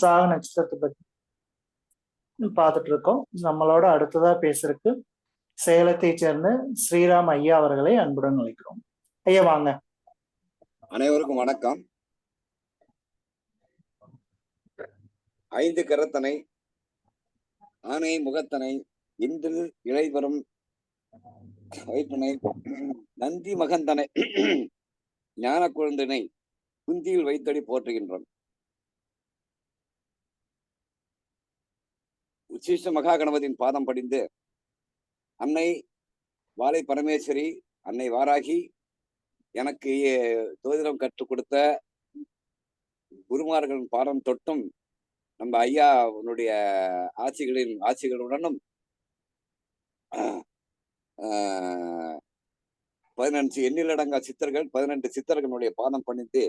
சாக நட்சத்திரத்தை பத்தி பார்த்துட்டு இருக்கோம் நம்மளோட அடுத்ததா பேசுறதுக்கு சேலத்தை சேர்ந்த ஸ்ரீராம் ஐயா அவர்களை அன்புடன் அழைக்கிறோம். ஐயா வாங்க. அனைவருக்கும் வணக்கம். ஐந்து கரத்தனை ஆனை முகத்தனை இன்று இளைவரும் வைப்பனை நந்தி மகந்தனை ஞான குழந்தினை குந்தியில் வைத்தடி போற்றுகின்றோம். உச்சிஷ்ட மகா கணபதியின் பாதம் படிந்து அன்னை வாலை பரமேஸ்வரி அன்னை வாராகி எனக்கு ஜோதிடம் கற்றுக் கொடுத்த குருமார்களின் பாடம் தொட்டும் நம்ம ஐயா உன்னுடைய ஆட்சிகளின் ஆட்சிகளுடனும் பதினஞ்சு எண்ணிலடங்கா சித்தர்கள் பதினெட்டு சித்தர்களுடைய பாதம் பணிந்து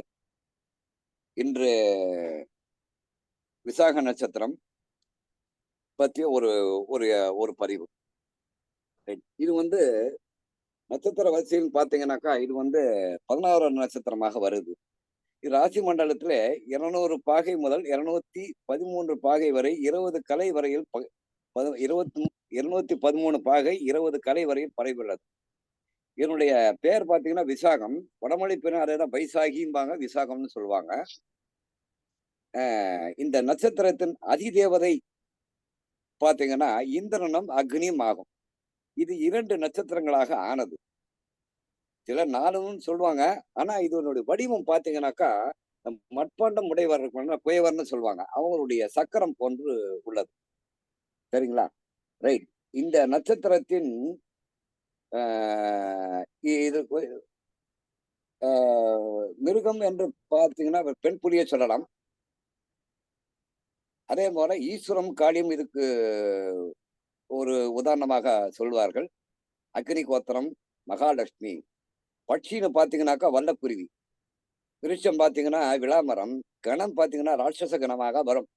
இன்று விசாக நட்சத்திரம் பற்றிய ஒரு ஒரு ஒரு பதிவு. இது வந்து நட்சத்திர வரிசைன்னு பார்த்தீங்கன்னாக்கா இது வந்து பதினாறு நட்சத்திரமாக வருது. இது ராசி மண்டலத்தில் இருநூறு பாகை முதல் இருநூத்தி பதிமூன்று பாகை வரை இருபது கலை வரையில் இருபத்தி இருநூத்தி பதிமூணு பாகை இருபது கலை வரையில் பரவியுள்ளது இதனுடைய பேர் பார்த்தீங்கன்னா விசாகம். வடமொழி பின்னர் வைசாகிம்பாங்க விசாகம்னு சொல்லுவாங்க. இந்த நட்சத்திரத்தின் அதிதேவதை பார்த்தீங்கன்னா இந்திரனும் அக்னியும் ஆகும். இது இரண்டு நட்சத்திரங்களாக ஆனது. சில நாளும் சொல்லுவாங்க ஆனா இதனுடைய வடிவம் பார்த்தீங்கன்னாக்கா மட்பாண்டம் உடையவர் குயவர்னு சொல்லுவாங்க அவங்களுடைய சக்கரம் போன்று உள்ளது. சரிங்களா? ரைட் இந்த நட்சத்திரத்தின் இது மிருகம் என்று பார்த்தீங்கன்னா பெண் புலியை சொல்லலாம். அதே போல ஈஸ்வரம் காளியம் இதுக்கு ஒரு உதாரணமாக சொல்வார்கள். அக்னி கோத்திரம் மகாலட்சுமி. பட்சின்னு பார்த்தீங்கன்னாக்கா வல்லக்குருவி. விருட்சம் பார்த்தீங்கன்னா விளாமரம் கணம் பார்த்தீங்கன்னா ராட்சச கணமாக வரும்.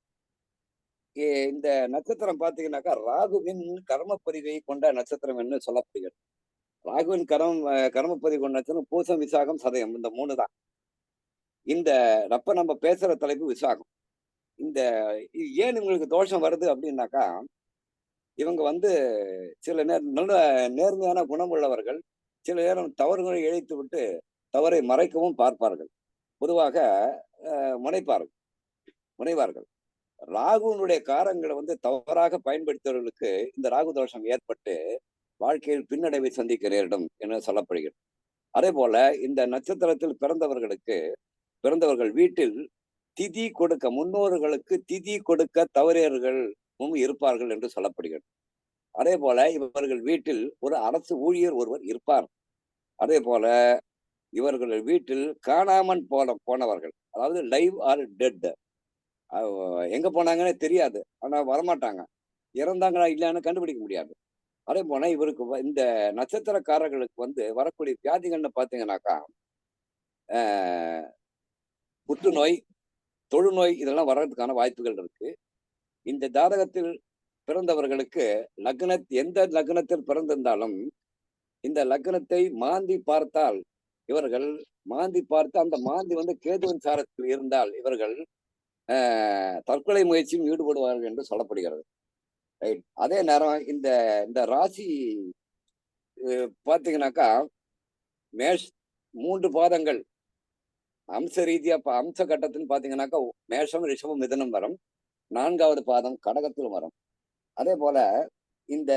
இந்த நட்சத்திரம் பார்த்தீங்கன்னாக்கா ராகுவின் கர்மப்பதிவை கொண்ட நட்சத்திரம் என்று சொல்லப்படுகிறது. ராகுவின் கரம் கர்மப்பதிவு கொண்ட நட்சத்திரம் பூசம் விசாகம் சதயம் இந்த மூணு தான். இந்த அப்ப நம்ம பேசுற தலைப்பு விசாகம். இந்த ஏன் இவங்களுக்கு தோஷம் வருது அப்படின்னாக்கா இவங்க வந்து சில நேர் நல்ல நேர்மையான குணம் உள்ளவர்கள் சில நேரம் தவறுகளை இழைத்து விட்டு தவறை மறைக்கவும் பார்ப்பார்கள். பொதுவாக முனைப்பார்கள் முனைவார்கள். ராகுனுடைய காரங்களை வந்து தவறாக பயன்படுத்துவர்களுக்கு இந்த ராகு தோஷம் ஏற்பட்டு வாழ்க்கையில் பின்னடைவை சந்திக்க நேரிடும் என சொல்லப்படுகிறது. அதே போல இந்த நட்சத்திரத்தில் பிறந்தவர்களுக்கு பிறந்தவர்கள் வீட்டில் திதி கொடுக்க முன்னோர்களுக்கு திதி கொடுக்க தவறியர்களும் இருப்பார்கள் என்று சொல்லப்படுகிறது. அதே போல இவர்கள் வீட்டில் ஒரு அரசு ஊழியர் ஒருவர் இருப்பார். அதே போல இவர்கள் வீட்டில் காணாமல் போன போனவர்கள் அதாவது லைவ் ஆர் டெட் எங்க போனாங்கன்னே தெரியாது. ஆனா வரமாட்டாங்க. இறந்தாங்களா இல்லைன்னு கண்டுபிடிக்க முடியாது. அதே போல இவருக்கு இந்த நட்சத்திரக்காரர்களுக்கு வந்து வரக்கூடிய வியாதிகள்னு பார்த்தீங்கன்னாக்கா புற்றுநோய் தொழுநோய் இதெல்லாம் வர்றதுக்கான வாய்ப்புகள் இருக்கு. இந்த ஜாதகத்தில் பிறந்தவர்களுக்கு லக்ன எந்த லக்னத்தில் பிறந்திருந்தாலும் இந்த லக்னத்தை மாந்தி பார்த்தால் இவர்கள் மாந்தி பார்த்து அந்த மாந்தி வந்து கேதுவின் சாரத்தில் இருந்தால் இவர்கள் தற்கொலை முயற்சியும் ஈடுபடுவார்கள் என்று சொல்லப்படுகிறது. ரைட் அதே நேரம் இந்த இந்த ராசி பார்த்தீங்கன்னாக்கா மேஷ் மூன்று பாதங்கள் அம்ச ரீதியா அம்ச கட்டத்துன்னு பாத்தீங்கன்னாக்கா மேஷம் ரிஷபம் மிதனம் வரும். நான்காவது பாதம் கடகத்தில் வரும். அதே போல இந்த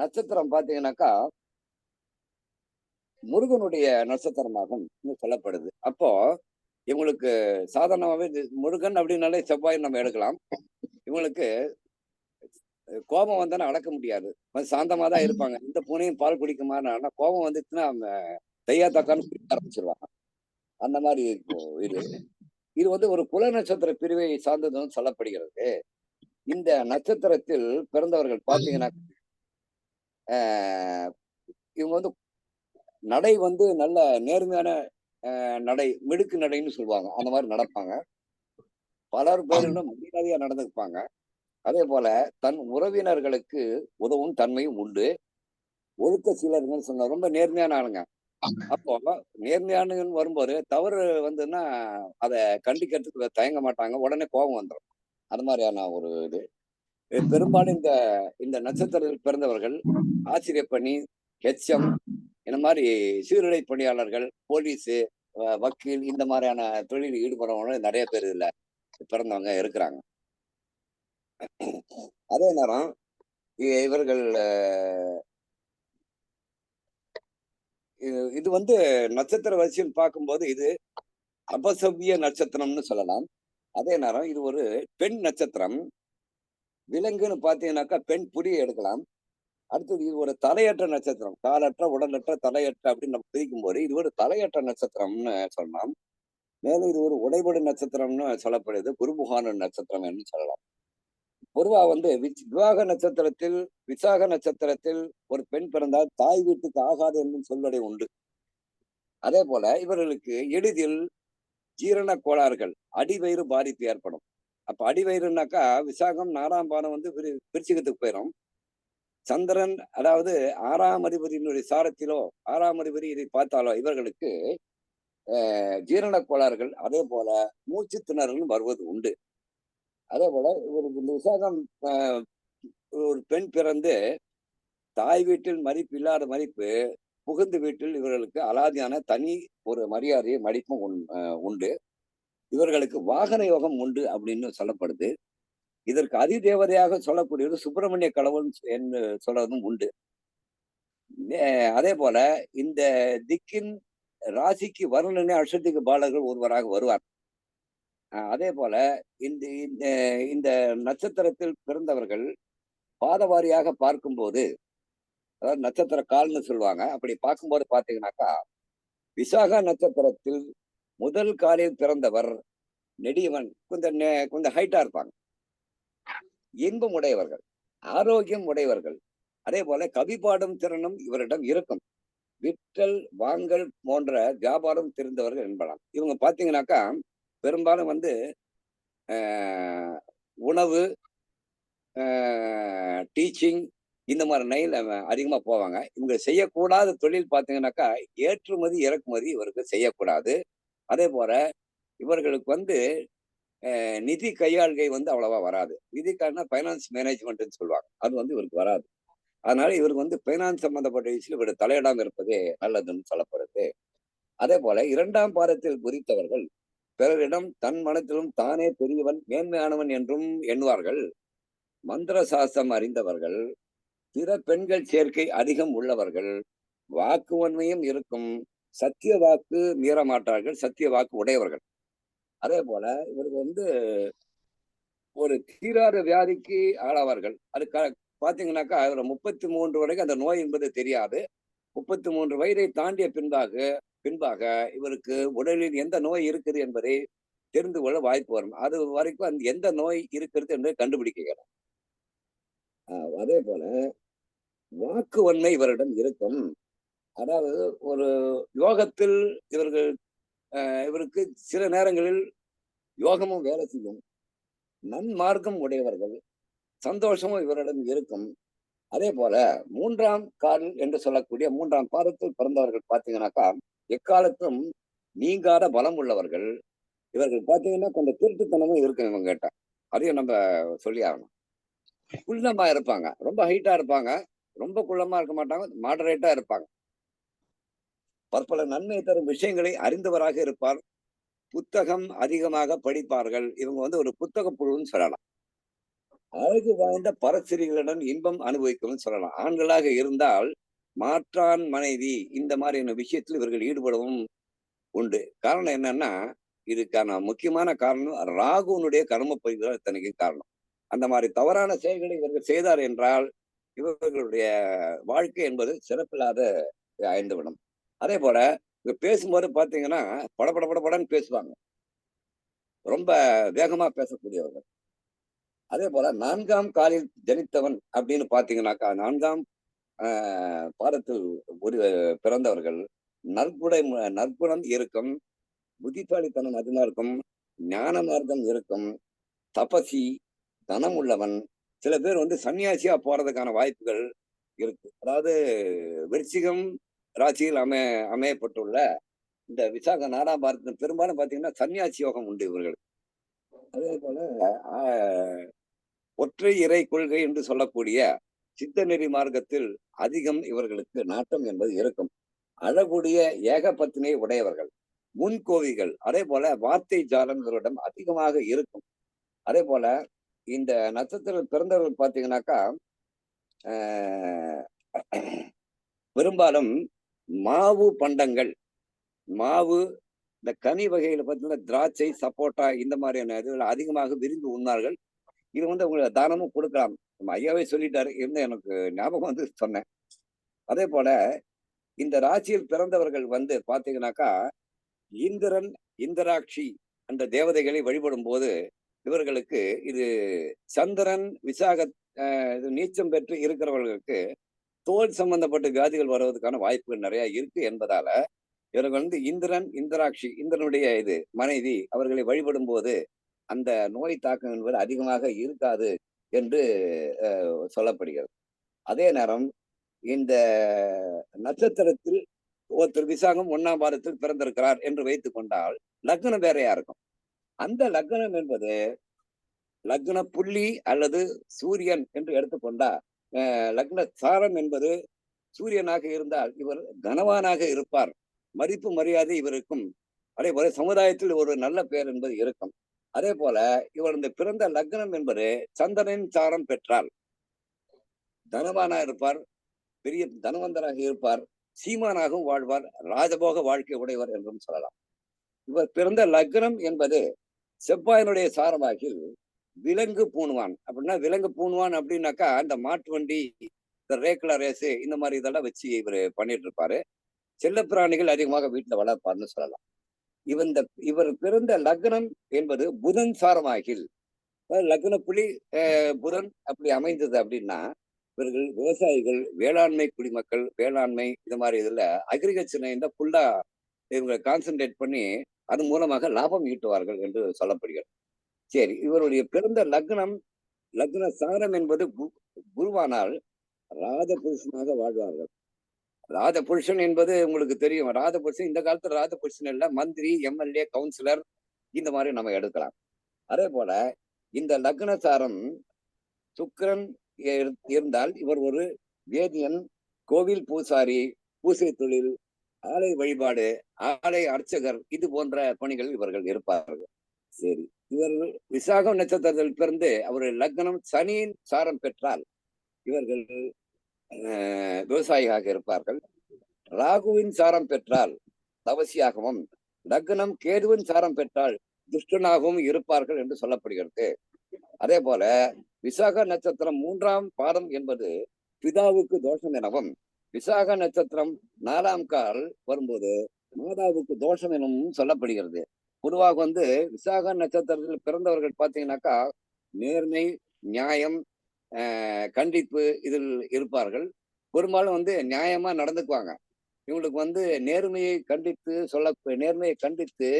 நட்சத்திரம் பாத்தீங்கன்னாக்கா முருகனுடைய நட்சத்திரமாகும் சொல்லப்படுது. அப்போ இவங்களுக்கு சாதாரணமாகவே முருகன் அப்படின்னாலே செவ்வாய் நம்ம எடுக்கலாம். இவங்களுக்கு கோபம் வந்தானே அடக்க முடியாது. சாந்தமா தான் இருப்பாங்க. இந்த பூனையும் பால் குடிக்குமான்னு கோபம் வந்துச்சுன்னா தையா தக்கான்னு குடிக்க ஆரம்பிச்சிருவாங்க. அந்த மாதிரி இது இது வந்து ஒரு குல நட்சத்திர பிரிவை சார்ந்ததுன்னு சொல்லப்படுகிறது. இந்த நட்சத்திரத்தில் பிறந்தவர்கள் பார்த்தீங்கன்னா இவங்க வந்து நடை வந்து நல்ல நேர்மையான நடை மிடுக்கு நடைன்னு சொல்லுவாங்க. அந்த மாதிரி நடப்பாங்க. பலர் பேரிடம் மரியாதையா நடந்துப்பாங்க. அதே போல தன் உறவினர்களுக்கு உதவும் தன்மையும் உண்டு. ஒழுக்க சீலர்கள் சொன்ன ரொம்ப நேர்மையான ஆளுங்க. அப்போ நேர்மையானு வரும்போது தவறு வந்துன்னா அதை கண்டிக்கிறதுக்கு தயங்க மாட்டாங்க. உடனே கோபம் வந்துடும் அது மாதிரியான ஒரு இது. பெரும்பாலும் இந்த இந்த நட்சத்திரத்தில் பிறந்தவர்கள் ஆசிரியர் பணி ஹெச்எம் இந்த மாதிரி சீருடை பணியாளர்கள் போலீஸு வக்கீல் இந்த மாதிரியான தொழிலில் ஈடுபடுறவங்க நிறைய பேர் இதுல பிறந்தவங்க இருக்கிறாங்க. அதே நேரம் இவர்கள் இது- இது வந்து நட்சத்திர வரிசையில் பார்க்கும்போது இது அபசவ்ய நட்சத்திரம்னு சொல்லலாம். அதே நேரம் இது ஒரு பெண் நட்சத்திரம். விலங்குன்னு பார்த்தீங்கன்னாக்கா பெண் புரிய எடுக்கலாம். அடுத்தது இது ஒரு தலையற்ற நட்சத்திரம். காலற்ற உடலற்ற தலையற்ற அப்படின்னு நம்ம பிரிக்கும் போது இது ஒரு தலையற்ற நட்சத்திரம்னு சொல்லலாம். மேலும் இது ஒரு உடைபடு நட்சத்திரம்னு சொல்லப்படுது. குருமுகான நட்சத்திரம் என்று சொல்லலாம். பொதுவா வந்து விவாக நட்சத்திரத்தில் விசாக நட்சத்திரத்தில் ஒரு பெண் பிறந்தால் தாய் வீட்டுக்கு ஆகாது என்னும் சொல்வடை உண்டு. அதே போல இவர்களுக்கு எளிதில் ஜீரண கோளாறுகள் அடிவயிறு பாதிப்பு ஏற்படும். அப்ப அடிவயிறுனாக்கா விசாகம் நாலாம் பானம் வந்து விரு- விருச்சிகத்துக்கு போயிடும் சந்திரன் அதாவது ஆறாம் அதிபதியினுடைய சாரத்திலோ ஆறாம் அதிபதி இதை பார்த்தாலோ இவர்களுக்கு ஜீரண கோளாறுகள் அதே போல மூச்சு திணறலும் வருவது உண்டு. அதே போல இவருக்கு இந்த விசாகம் ஒரு பெண் பிறந்து தாய் வீட்டில் மதிப்பு இல்லாத மதிப்பு புகுந்து வீட்டில் இவர்களுக்கு அலாதியான தனி ஒரு மரியாதையை மதிப்பும் உண்- உண்டு. இவர்களுக்கு வாகன யோகம் உண்டு அப்படின்னு சொல்லப்படுது. இதற்கு அதிதேவதையாக சொல்லக்கூடியது சுப்பிரமணிய கடவுள் என்று சொல்றதும் உண்டு. அதே போல இந்த திக்கின் ராசிக்கு வருணனே அஷத்துக்கு பாலகர்கள் ஒருவராக வருவார். அதே போல இந்த இந்த இந்த நட்சத்திரத்தில் பிறந்தவர்கள் பாதவாரியாக பார்க்கும்போது அதாவது நட்சத்திர கால்னு சொல்லுவாங்க அப்படி பார்க்கும்போது பார்த்தீங்கன்னாக்கா விசாகா நட்சத்திரத்தில் முதல் காலில் பிறந்தவர் நெடியவன் கொஞ்சம் கொஞ்சம் ஹைட்டா இருப்பாங்க. இன்பம் உடையவர்கள் ஆரோக்கியம் உடையவர்கள். அதே போல கவி பாடும் திறனும் இவரிடம் இருக்கும். விற்றல் வாங்கல் போன்ற வியாபாரம் தெரிந்தவர்கள் என்பலாம். இவங்க பாத்தீங்கன்னாக்கா பெரும்பாலும் வந்து உணவு டீச்சிங் இந்த மாதிரி நைல் அதிகமாக போவாங்க. இவங்க செய்யக்கூடாத தொழில் பார்த்தீங்கன்னாக்கா ஏற்றுமதி இறக்குமதி இவருக்கு செய்யக்கூடாது. அதே போல் இவர்களுக்கு வந்து நிதி கையாள்கை வந்து அவ்வளவா வராது. நிதிக்கான ஃபைனான்ஸ் மேனேஜ்மெண்ட்னு சொல்லுவாங்க. அது வந்து இவருக்கு வராது. அதனால இவருக்கு வந்து ஃபைனான்ஸ் சம்பந்தப்பட்ட விஷயம் இவர் தலையிடாம இருப்பதே நல்லதுன்னு சொல்லப்படுது. அதே போல இரண்டாம் பாதத்தில் குறித்தவர்கள் பிறரிடம் தன் மனத்திலும் தானே பெரியவன் மேன்மையானவன் என்றும் எண்ணுவார்கள். மந்திர சாஸ்திரம் அறிந்தவர்கள் பிற பெண்கள் சேர்க்கை அதிகம் உள்ளவர்கள் வாக்கு உண்மையும் இருக்கும் சத்திய வாக்கு மீறமாட்டார்கள் சத்திய வாக்கு உடையவர்கள். அதே போல இவருக்கு வந்து ஒரு தீராத வியாதிக்கு ஆளாவார்கள். அது க- பாத்தீங்கன்னாக்கா ஒரு முப்பத்தி மூன்று வரைக்கும் அந்த நோய் என்பது தெரியாது. முப்பத்தி மூன்று வயதை தாண்டிய பின்பாக பின்பாக இவருக்கு உடலில் எந்த நோய் இருக்குது என்பதை தெரிந்து கொள்ள வாய்ப்பு வரும். அது வரைக்கும் அந்த எந்த நோய் இருக்கிறது என்று கண்டுபிடிக்கிறார் ஆஹ் அதே போல வாக்கு வன்மை இவரிடம் இருக்கும். அதாவது ஒரு யோகத்தில் இவர்கள் இவருக்கு சில நேரங்களில் யோகமும் வேலை செய்யும். நன்மார்க்கம் உடையவர்கள் சந்தோஷமும் இவரிடம் இருக்கும். அதே போல மூன்றாம் கால் என்று சொல்லக்கூடிய மூன்றாம் பாதத்தில் பிறந்தவர்கள் பார்த்தீங்கன்னாக்கா எக்காலத்தும் நீங்காத பலம் உள்ளவர்கள் இவர்கள் பார்த்தீங்கன்னா கொஞ்சம் திருட்டுத்தனமும் இருக்கும் இவங்க கிட்ட அதையும் நம்ம சொல்லி ஆகணும். குள்ளமா இருப்பாங்க. ரொம்ப ஹைட்டா இருப்பாங்க. ரொம்ப குள்ளமா இருக்க மாட்டாங்க. மாடரேட்டா இருப்பாங்க. பற்பல நன்மை தரும் விஷயங்களை அறிந்தவராக இருப்பார். புத்தகம் அதிகமாக படிப்பார்கள். இவங்க வந்து ஒரு புத்தக புழுன்னு சொல்லலாம். அழகு வாய்ந்த பரசிரிகளுடன் இன்பம் அனுபவிக்கும்னு சொல்லலாம். ஆண்களாக இருந்தால் மாற்றான் மனைவி. இந்த மாதிரியான விஷயத்தில் இவர்கள் ஈடுபடவும் உண்டு. காரணம் என்னன்னா இதுக்கான முக்கியமான காரணம் ராகுனுடைய கர்ம பதிவுகள் இத்தனைக்கு காரணம். அந்த மாதிரி தவறான செயல்களை இவர்கள் செய்தார் என்றால் இவர்களுடைய வாழ்க்கை என்பது சிறப்பில்லாத ஆய்ந்துவிடும். அதே போல இங்க பேசும்போது பாத்தீங்கன்னா படபட படபடன்னு பேசுவாங்க. ரொம்ப வேகமா பேசக்கூடியவர்கள். அதே போல நான்காம் காலில் ஜனித்தவன் அப்படின்னு பாத்தீங்கன்னாக்கா நான்காம் பாடத்தில் ஒரு பிறந்தவர்கள் நற்குடை நற்குணம் இருக்கும் புத்திசாலித்தனம் அதிகமா இருக்கும் ஞான மார்க்கம் இருக்கும் தபசி தனம் உள்ளவன் சில பேர் வந்து சன்னியாசியா போறதுக்கான வாய்ப்புகள் இருக்கு. அதாவது விருச்சிகம் ராசியில் அமை அமையப்பட்டுள்ள இந்த விசாக நாலாம் பாரதம் பெரும்பாலும் பார்த்தீங்கன்னா சன்னியாசி யோகம் உண்டு இவர்களுக்கு அதே போல ஒற்றை இறை கொள்கை என்று சொல்லக்கூடிய சித்த நெறி மார்க்கத்தில் அதிகம் இவர்களுக்கு நாட்டம் என்பது இருக்கும். அழகுடைய ஏகபத்தினை உடையவர்கள். முன்கோவிகள். அதே போல வார்த்தை ஜாலம் இவரிடம் அதிகமாக இருக்கும். அதே போல இந்த நட்சத்திரம் பிறந்தவர்கள் பார்த்தீங்கன்னாக்கா பெரும்பாலும் மாவு பண்டங்கள். மாவு இந்த கனி வகையில் பார்த்தீங்கன்னா திராட்சை சப்போட்டா இந்த மாதிரியான இதுகள் அதிகமாக விரும்பி உண்ணார்கள். இது வந்து உங்களுக்கு தானமும் கொடுக்கலாம். நம்ம ஐயாவே சொல்லிட்டாரு. இருந்த எனக்கு ஞாபகம் வந்து சொன்னேன். அதே போல இந்த ராசியில் பிறந்தவர்கள் வந்து பார்த்தீங்கன்னாக்கா இந்திரன் இந்திராட்சி அந்த தேவதைகளை வழிபடும் போது இவர்களுக்கு இது சந்திரன் விசாக இது நீச்சம் பெற்று இருக்கிறவர்களுக்கு தோல் சம்பந்தப்பட்ட வியாதிகள் வருவதற்கான வாய்ப்புகள் நிறைய இருக்கு என்பதால இவர்கள் வந்து இந்திரன் இந்திராட்சி இந்திரனுடைய இது மனைவி அவர்களை வழிபடும் போது அந்த நோய் தாக்கம் என்பது அதிகமாக இருக்காது என்று சொல்லப்படுகிறது. அதே நேரம் இந்த நட்சத்திரத்தில் ஒருத்தர் விசாகம் ஒன்னாம் வாரத்தில் பிறந்திருக்கிறார் என்று வைத்துக் கொண்டால் லக்னம் வேறையா இருக்கும். அந்த லக்னம் என்பது லக்ன புள்ளி அல்லது சூரியன் என்று எடுத்துக்கொண்டா லக்ன சாரம் என்பது சூரியனாக இருந்தால் இவர் கனவானாக இருப்பார். மதிப்பு மரியாதை இவருக்கும் அதே போல சமுதாயத்தில் ஒரு நல்ல பெயர் என்பது இருக்கும். அதே போல இவர் இந்த பிறந்த லக்னம் என்பது சந்திரனின் சாரம் பெற்றால் தனவானா இருப்பார் பெரிய தனவந்தராக இருப்பார் சீமானாகவும் வாழ்வார் ராஜபோக வாழ்க்கை உடையவர் என்றும் சொல்லலாம். இவர் பிறந்த லக்னம் என்பது செவ்வாயினுடைய சாரமாகில் விலங்கு பூணுவான். அப்படின்னா விலங்கு பூணுவான் அப்படின்னாக்கா அந்த மாட்டு வண்டி இந்த ரேக்லா ரேஸு இந்த மாதிரி இதெல்லாம் வச்சு இவர் பண்ணிட்டு இருப்பாரு. செல்லப்பிராணிகள் அதிகமாக வீட்டுல வளர்ப்பார்னு சொல்லலாம். இந்த இவர் பிறந்த லக்னம் என்பது புதன் சாரமாகில். லக்ன புலி புதன் அப்படி அமைந்தது அப்படின்னா இவர்கள் விவசாயிகள் வேளாண்மை குடிமக்கள் வேளாண்மை இது மாதிரி இதில் அக்ரிகல்ச்சர் இந்த ஃபுல்லா இவங்களை கான்சென்ட்ரேட் பண்ணி அது மூலமாக லாபம் ஈட்டுவார்கள் என்று சொல்லப்படுகிறது. சரி இவருடைய பிறந்த லக்னம் லக்ன சாரம் என்பது கு- குருவானால் ராஜ புருஷனாக வாழ்வார்கள். ராஜ புருஷன் என்பது உங்களுக்கு தெரியும். ராஜ புருஷன் இந்த காலத்துல ராஜ புருஷன் இல்ல. மந்திரி எம்எல்ஏ கவுன்சிலர் இந்த மாதிரி நம்ம எடுக்கலாம். அதே போல இந்த லக்ன சுக்கரன் இரு- இருந்தால் இவர் ஒரு வேதியன் கோவில் பூசாரி பூசை தொழில் ஆலை வழிபாடு ஆலை அர்ச்சகர் இது போன்ற பணிகள் இவர்கள் இருப்பார்கள். சரி. இவர் விசாகம் நட்சத்திரத்தில் பிறந்து அவர் லக்னம் சனியின் சாரம் பெற்றால் இவர்கள் விவசாயிகளாக விவசாயியாக இருப்பார்கள். ராகுவின் சாரம் பெற்றால் தவசியாகவும் லக்னம் கேதுவின் சாரம் பெற்றால் துஷ்டனாகவும் இருப்பார்கள் என்று சொல்லப்படுகிறது. அதே போல விசாக நட்சத்திரம் மூன்றாம் பாதம் என்பது பிதாவுக்கு தோஷம் எனவும் விசாக நட்சத்திரம் நாலாம் கால் வரும்போது மாதாவுக்கு தோஷம் எனவும் சொல்லப்படுகிறது. பொதுவாக வந்து விசாக நட்சத்திரத்தில் பிறந்தவர்கள் பார்த்தீங்கன்னாக்கா நேர்மை நியாயம் கண்டிப்பு இதில் இருப்பார்கள். பெரும்பாலும் வந்து நியாயமா நடந்துக்குவாங்க. இவங்களுக்கு வந்து நேர்மையை கண்டித்து சொல்ல நேர்மையை கண்டித்து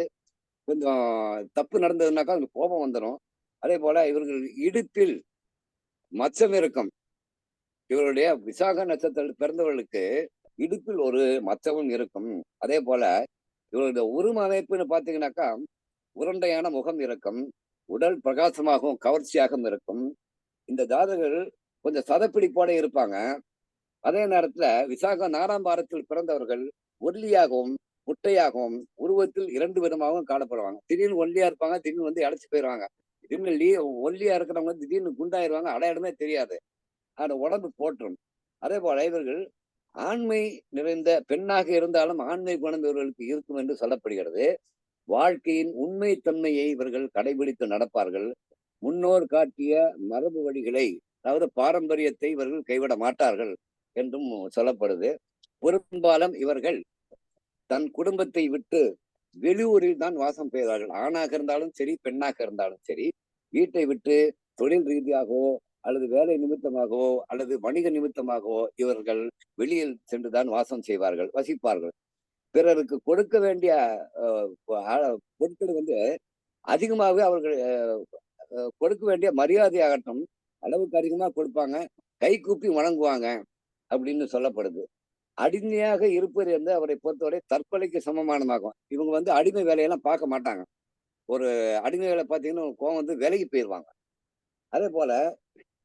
கொஞ்சம் தப்பு நடந்ததுனாக்கா அவங்களுக்கு கோபம் வந்துடும் அதே போல இவர்கள் இடுப்பில் மச்சம் இருக்கும். இவருடைய விசாக நட்சத்திரத்தில் பிறந்தவர்களுக்கு இடுப்பில் ஒரு மச்சமும் இருக்கும். அதே போல இவருடைய உரும அமைப்புன்னு பார்த்தீங்கன்னாக்கா உருண்டையான முகம் இருக்கும். உடல் பிரகாசமாகவும் கவர்ச்சியாகவும் இருக்கும். இந்த ஜாதகர்கள் கொஞ்சம் சதப்பிடிப்போட இருப்பாங்க. அதே நேரத்துல விசாக நாலாம் வாரத்தில் பிறந்தவர்கள் ஒல்லியாகவும் முட்டையாகவும் உருவத்தில் இரண்டு விதமாகவும் காணப்படுவாங்க. திடீர்னு ஒல்லியா இருப்பாங்க திடீர்னு வந்து அடைச்சு போயிடுவாங்க திடீர்னு லீ ஒல்லியா இருக்கிறவங்க திடீர்னு குண்டாயிருவாங்க அடையாளமே தெரியாது. அந்த உடம்பு போற்றும். அதே போல இவர்கள் ஆண்மை நிறைந்த பெண்ணாக இருந்தாலும் ஆண்மை குணம் இவர்களுக்கு இருக்கும் என்று சொல்லப்படுகிறது. வாழ்க்கையின் உண்மை தன்மையை இவர்கள் கடைபிடித்து நடப்பார்கள். முன்னோர் காட்டிய மரபு வழிகளை அதாவது பாரம்பரியத்தை இவர்கள் கைவிட மாட்டார்கள் என்றும் சொல்லப்படுது. பெரும்பாலும் இவர்கள் தன் குடும்பத்தை விட்டு வெளியூரில் தான் வாசம் செய்தார்கள் ஆணாக இருந்தாலும் சரி பெண்ணாக இருந்தாலும் சரி வீட்டை விட்டு தொழில் ரீதியாகவோ அல்லது வேலை நிமித்தமாகவோ அல்லது வணிக நிமித்தமாகவோ இவர்கள் வெளியில் சென்றுதான் வாசம் செய்வார்கள் வசிப்பார்கள். பிறருக்கு கொடுக்க வேண்டிய பொருட்கள் வந்து அதிகமாகவே அவர்கள் கொடுக்க வேண்டிய மரியாதையாகட்டும் அளவுக்கு அதிகமாக கொடுப்பாங்க. கை கூப்பி வணங்குவாங்க அப்படின்னு சொல்லப்படுது. அடிமையாக இருப்பது வந்து அவரை பொறுத்தவரை தற்கொலைக்கு சமமானதாகும். இவங்க வந்து அடிமை வேலையெல்லாம் பார்க்க மாட்டாங்க. ஒரு அடிமை வேலை பார்த்தீங்கன்னா கோவம் வந்து விலகி போயிடுவாங்க. அதே போல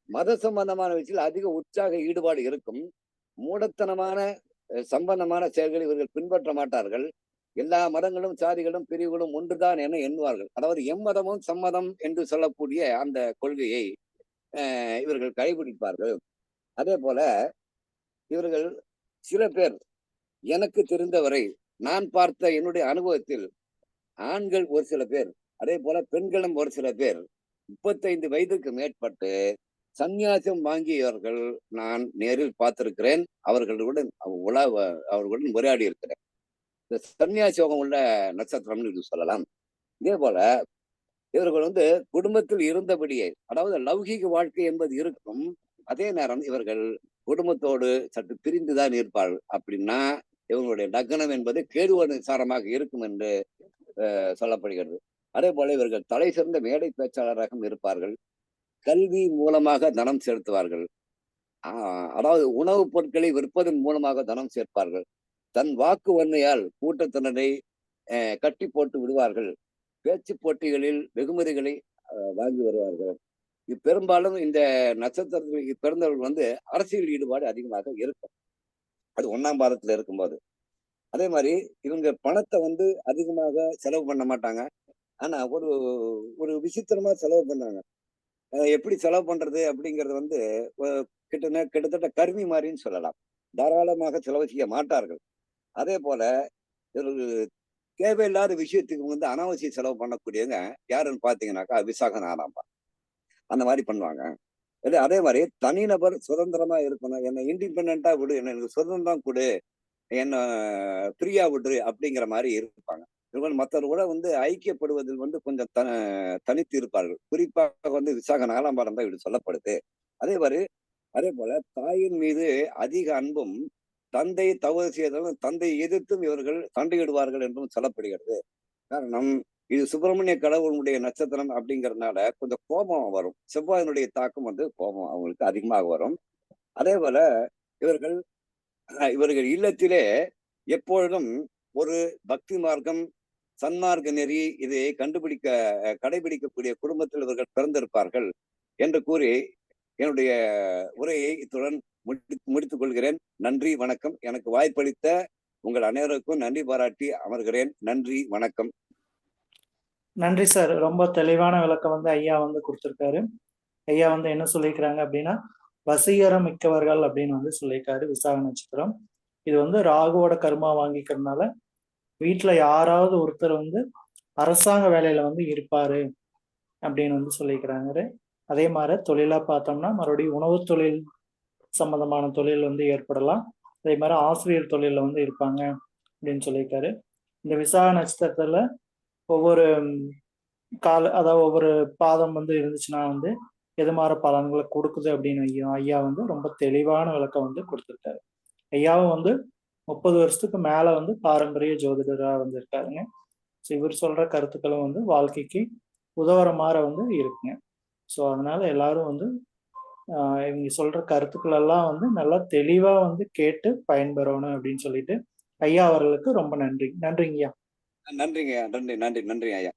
மத சம்பந்தமான விஷயத்தில் அதிக உற்சாக ஈடுபாடு இருக்கும். மூடத்தனமான சம்பந்தமான செயல்களை இவர்கள் பின்பற்ற மாட்டார்கள். எல்லா மதங்களும் சாதிகளும் பிரிவுகளும் ஒன்றுதான் என எண்ணுவார்கள். அதாவது எம்மதமும் சம்மதம் என்று சொல்லக்கூடிய அந்த கொள்கையை இவர்கள் கடைபிடிப்பார்கள். அதே போல இவர்கள் சில பேர் எனக்கு தெரிந்தவரை நான் பார்த்த என்னுடைய அனுபவத்தில் ஆண்கள் ஒரு சில பேர் அதே போல பெண்களும் ஒரு சில பேர் முப்பத்தைந்து வயதுக்கு மேற்பட்டு சந்நியாசம் வாங்கியவர்கள் நான் நேரில் பார்த்திருக்கிறேன். அவர்களுடன் உலா அவர்களுடன் உரையாடி இருக்கிறேன் இந்த சன்னியாசி யோகம் உள்ள நட்சத்திரம்னு இது சொல்லலாம். இதே போல இவர்கள் வந்து குடும்பத்தில் இருந்தபடியே அதாவது லௌகீக வாழ்க்கை என்பது இருக்கும் அதே நேரம் இவர்கள் குடும்பத்தோடு சற்று பிரிந்துதான் இருப்பார்கள் அப்படின்னா இவங்களுடைய லக்னம் என்பது கேதுவ நிசாரமாக இருக்கும் என்று அஹ், சொல்லப்படுகிறது. அதே போல இவர்கள் தலை சிறந்த மேடை பேச்சாளராகவும் இருப்பார்கள். கல்வி மூலமாக தனம் செலுத்துவார்கள். ஆஹ், அதாவது உணவுப் பொருட்களை விற்பதன் மூலமாக தனம் சேர்ப்பார்கள். தன் வாக்கு வன்மையால் கூட்டத்தினரை கட்டி போட்டு விடுவார்கள். பேச்சு போட்டிகளில் வெகுமதிகளை வாங்கி வருவார்கள். பெரும்பாலும் இந்த நட்சத்திரத்தில் பிறந்தவர்கள் வந்து அரசியல் ஈடுபாடு அதிகமாக இருக்கும். அது ஒன்றாம் பாதத்துல இருக்கும்போது. அதே மாதிரி இவங்க பணத்தை வந்து அதிகமாக செலவு பண்ண மாட்டாங்க. ஆனா ஒரு ஒரு விசித்திரமா செலவு பண்ணாங்க எப்படி செலவு பண்றது அப்படிங்கிறது வந்து கிட்ட கிட்டத்தட்ட கருவி மாதிரின்னு சொல்லலாம். தாராளமாக செலவு செய்ய மாட்டார்கள். அதே போல இவர்கள் தேவையில்லாத விஷயத்துக்கு வந்து அனாவசிய செலவு பண்ணக்கூடியவங்க யாருன்னு பார்த்தீங்கன்னாக்கா விசாக நாராம்பா அந்த மாதிரி பண்ணுவாங்க. அதே அதே மாதிரி தனிநபர் சுதந்திரமா இருக்கணும். என்னை இண்டிபெண்டா விடு. என்ன எனக்கு சுதந்திரம் கொடு. என்ன ஃப்ரீயா விடு அப்படிங்கிற மாதிரி இருப்பாங்க. இவர்கள் மற்றவர்களோட வந்து ஐக்கியப்படுவதில் வந்து கொஞ்சம் த தனித்து இருப்பார்கள். குறிப்பாக வந்து விசாக நாலாம் பாடம் தான் இப்படி சொல்லப்படுது. அதே மாதிரி அதே போல தாயின் மீது அதிக அன்பும் தந்தை தவறு செய்தாலும் தந்தை எதிர்த்தும் இவர்கள் சண்டையிடுவார்கள் என்றும் சொல்லப்படுகிறது. காரணம் இது சுப்பிரமணிய கடவுளுடைய நட்சத்திரம் அப்படிங்கறதுனால கொஞ்சம் கோபம் வரும். செவ்வாயினுடைய தாக்கம் வந்து கோபம் அவங்களுக்கு அதிகமாக வரும். அதே போல இவர்கள் அஹ், இவர்கள் இல்லத்திலே எப்பொழுதும் ஒரு பக்தி மார்க்கம் சன்மார்க்க நெறி இதை கண்டுபிடிக்க கடைபிடிக்கக்கூடிய குடும்பத்தில் இவர்கள் பிறந்திருப்பார்கள் என்று கூறி என்னுடைய உரையை இத்துடன் முடித்துக் கொள்கிறேன் நன்றி வணக்கம். எனக்கு வாய்ப்பளித்த உங்கள் அனைவருக்கும் நன்றி பாராட்டி அமர்கிறேன். நன்றி வணக்கம். நன்றி சார். ரொம்ப தெளிவான விளக்கம் வந்து ஐயா வந்து கொடுத்துருக்காரு. ஐயா வந்து என்ன சொல்லியிருக்கிறாங்க அப்படின்னா வசீகரம் மிக்கவர்கள் அப்படின்னு வந்து சொல்லியிருக்காரு விசாக நட்சத்திரம். இது வந்து ராகுவோட கர்மா வாங்கிக்கிறதுனால வீட்டுல யாராவது ஒருத்தர் வந்து அரசாங்க வேலையில வந்து இருப்பாரு அப்படின்னு வந்து சொல்லியிருக்கிறாங்க அதே மாதிரி தொழிலா பார்த்தோம்னா மறுபடியும் உணவு தொழில் சம்பந்தமான தொழில் வந்து ஏற்படலாம். அதே மாதிரி ஆசிரியர் தொழிலில் வந்து இருப்பாங்க அப்படின்னு சொல்லியிருக்காரு. இந்த விசாக நட்சத்திரத்தில் ஒவ்வொரு கால அதாவது ஒவ்வொரு பாதம் வந்து இருந்துச்சுன்னா வந்து எது மாதிரி பலன்களை கொடுக்குது அப்படின்னு ஐயா ஐயா வந்து ரொம்ப தெளிவான விளக்கம் வந்து கொடுத்துருக்காரு. ஐயாவும் வந்து முப்பது வருஷத்துக்கு மேலே வந்து பாரம்பரிய ஜோதிடராக வந்திருக்காருங்க ஸோ இவர் சொல்கிற கருத்துக்களும் வந்து வாழ்க்கைக்கு உதவுற மாதிரி வந்து இருக்குங்க. ஸோ அதனால எல்லாரும் வந்து இவங்க சொல்ற கருத்துக்கள் எல்லாம் வந்து நல்லா தெளிவா வந்து கேட்டு பயன்பெறணும் அப்படின்னு சொல்லிட்டு ஐயா அவர்களுக்கு ரொம்ப நன்றி. நன்றிங்கய்யா. நன்றிங்க நன்றி நன்றி நன்றி ஐயா.